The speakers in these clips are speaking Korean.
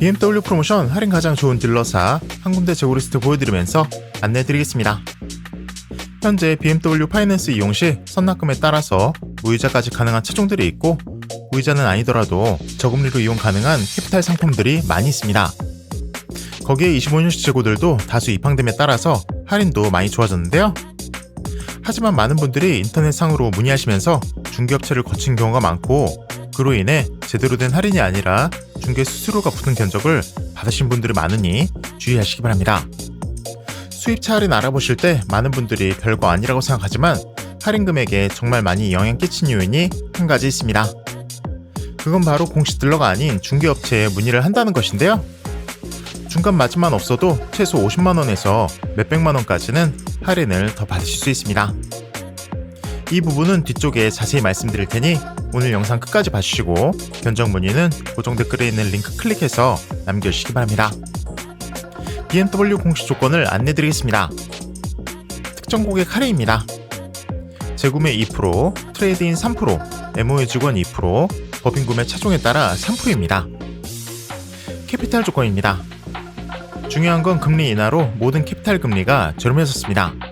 BMW 프로모션 할인 가장 좋은 딜러사 한 군데 제고리스트 보여드리면서 안내드리겠습니다. 현재 BMW 파이낸스 이용 시 선납금에 따라서 무이자까지 가능한 차종들이 있고 무이자는 아니더라도 저금리로 이용 가능한 캐피탈 상품들이 많이 있습니다. 거기에 25년식 재고들도 다수 입항됨에 따라서 할인도 많이 좋아졌는데요. 하지만 많은 분들이 인터넷상으로 문의하시면서 중개업체를 거친 경우가 많고 그로 인해 제대로 된 할인이 아니라 중개 수수료가 붙은 견적을 받으신 분들이 많으니 주의하시기 바랍니다. 수입차 할인 알아보실 때 많은 분들이 별거 아니라고 생각하지만 할인 금액에 정말 많이 영향 끼친 요인이 한 가지 있습니다. 그건 바로 공식 딜러가 아닌 중개업체에 문의를 한다는 것인데요. 중간 마진만 없어도 최소 50만원에서 몇백만원까지는 할인을 더 받으실 수 있습니다. 이 부분은 뒤쪽에 자세히 말씀드릴 테니 오늘 영상 끝까지 봐주시고 견적 문의는 고정 댓글에 있는 링크 클릭해서 남겨주시기 바랍니다. BMW 공식 조건을 안내드리겠습니다. 특정 고객 할인입니다. 재구매 2%, 트레이드인 3%, MOU 직원 2%, 법인 구매 차종에 따라 3%입니다. 캐피탈 조건입니다. 중요한 건 금리 인하로 모든 캐피탈 금리가 저렴해졌습니다.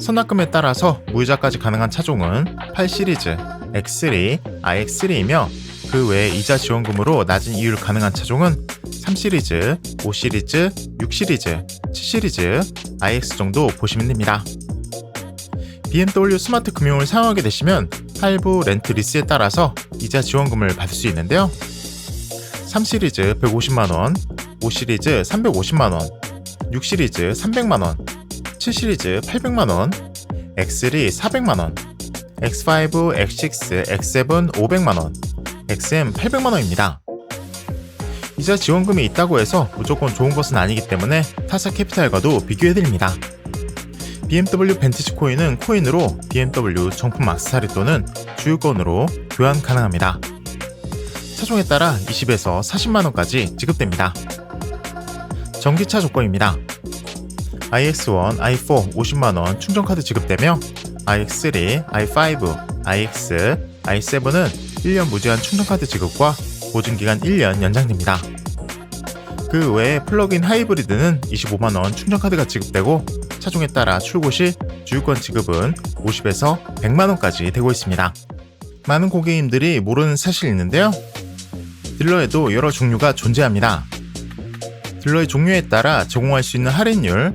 선납금에 따라서 무이자까지 가능한 차종은 8 시리즈, X3, iX3이며 그 외에 이자 지원금으로 낮은 이율 가능한 차종은 3 시리즈, 5 시리즈, 6 시리즈, 7 시리즈, iX 정도 보시면 됩니다. BMW 스마트 금융을 사용하게 되시면 할부, 렌트, 리스에 따라서 이자 지원금을 받을 수 있는데요. 3 시리즈 150만원, 5 시리즈 350만원, 6 시리즈 300만원, 7 시리즈 800만원, X3 400만원, X5, X6, X7 500만원, XM 800만원입니다. 이자 지원금이 있다고 해서 무조건 좋은 것은 아니기 때문에 타사 캐피탈과도 비교해드립니다. BMW 벤티지 코인은 코인으로 BMW 정품 악세사리 또는 주유권으로 교환 가능합니다. 차종에 따라 20에서 40만원까지 지급됩니다. 전기차 조건입니다. iX1, i4 50만원 충전카드 지급되며 iX3, i5, iX, i7은 1년 무제한 충전카드 지급과 보증기간 1년 연장됩니다. 그 외에 플러그인 하이브리드는 25만원 충전카드가 지급되고 차종에 따라 출고 시 주유권 지급은 50에서 100만원까지 되고 있습니다. 많은 고객님들이 모르는 사실이 있는데요. 딜러에도 여러 종류가 존재합니다. 딜러의 종류에 따라 제공할 수 있는 할인율,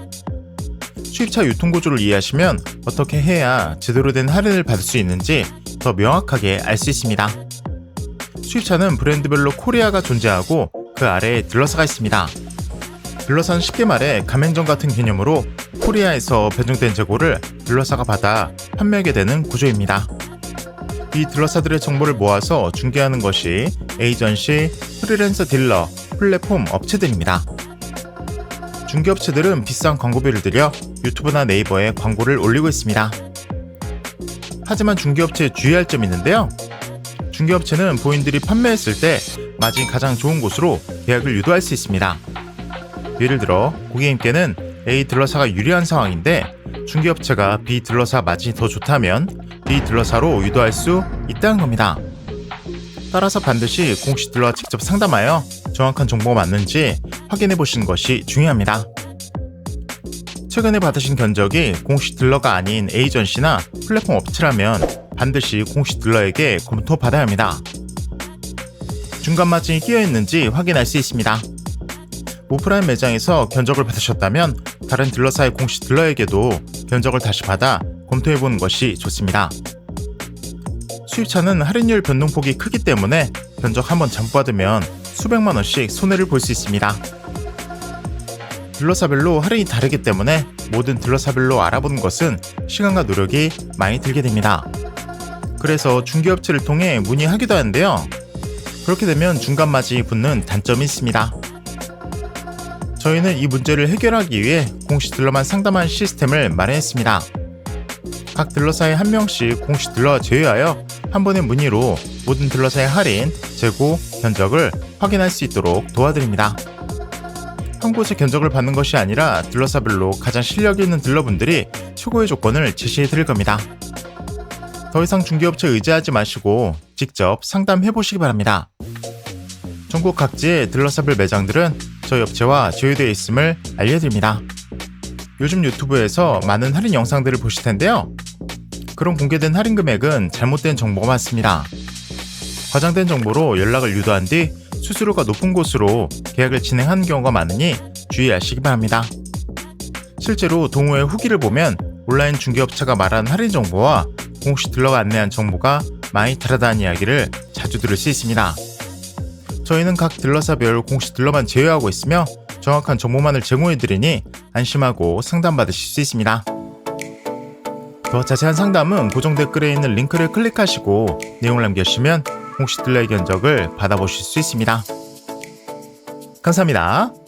수입차 유통 구조를 이해하시면 어떻게 해야 제대로 된 할인을 받을 수 있는지 더 명확하게 알 수 있습니다. 수입차는 브랜드별로 코리아가 존재하고 그 아래에 딜러사가 있습니다. 딜러사는 쉽게 말해 가맹점 같은 개념으로 코리아에서 배정된 재고를 딜러사가 받아 판매하게 되는 구조입니다. 이 딜러사들의 정보를 모아서 중개하는 것이 에이전시, 프리랜서 딜러, 플랫폼 업체들입니다. 중개업체들은 비싼 광고비를 들여 유튜브나 네이버에 광고를 올리고 있습니다. 하지만 중개업체에 주의할 점이 있는데요. 중개업체는 본인들이 판매했을 때 마진이 가장 좋은 곳으로 계약을 유도할 수 있습니다. 예를 들어 고객님께는 A 딜러사가 유리한 상황인데 중개업체가 B 딜러사 마진이 더 좋다면 B 딜러사로 유도할 수 있다는 겁니다. 따라서 반드시 공식 딜러와 직접 상담하여 정확한 정보가 맞는지 확인해 보시는 것이 중요합니다. 최근에 받으신 견적이 공식 딜러가 아닌 에이전시나 플랫폼 업체라면 반드시 공식 딜러에게 검토받아야 합니다. 중간 마진이 끼어 있는지 확인할 수 있습니다. 오프라인 매장에서 견적을 받으셨다면 다른 딜러사의 공식 딜러에게도 견적을 다시 받아 검토해 보는 것이 좋습니다. 수입차는 할인율 변동폭이 크기 때문에 견적 한번 잘못 받으면 수백만 원씩 손해를 볼 수 있습니다. 딜러사별로 할인이 다르기 때문에 모든 딜러사별로 알아보는 것은 시간과 노력이 많이 들게 됩니다. 그래서 중개업체를 통해 문의하기도 하는데요. 그렇게 되면 중간 마진이 붙는 단점이 있습니다. 저희는 이 문제를 해결하기 위해 공식 딜러만 상담한 시스템을 마련했습니다. 각 딜러사에 한 명씩 공식 딜러와 제외하여 한 번의 문의로 모든 딜러사의 할인, 재고, 견적을 확인할 수 있도록 도와드립니다. 한 곳의 견적을 받는 것이 아니라 딜러사별로 가장 실력 있는 딜러분들이 최고의 조건을 제시해 드릴 겁니다. 더 이상 중개업체 의지하지 마시고 직접 상담해 보시기 바랍니다. 전국 각지의 딜러사별 매장들은 저희 업체와 제휴되어 있음을 알려드립니다. 요즘 유튜브에서 많은 할인 영상들을 보실 텐데요. 그런 공개된 할인 금액은 잘못된 정보가 많습니다. 과장된 정보로 연락을 유도한 뒤 수수료가 높은 곳으로 계약을 진행하는 경우가 많으니 주의하시기 바랍니다. 실제로 동호회 후기를 보면 온라인 중개업체가 말한 할인 정보와 공식 딜러가 안내한 정보가 많이 다르다는 이야기를 자주 들을 수 있습니다. 저희는 각 딜러사별 공식 딜러만 제외하고 있으며 정확한 정보만을 제공해드리니 안심하고 상담받으실 수 있습니다. 더 자세한 상담은 고정 댓글에 있는 링크를 클릭하시고 내용을 남겨주시면 딜러의 견적을 받아보실 수 있습니다. 감사합니다.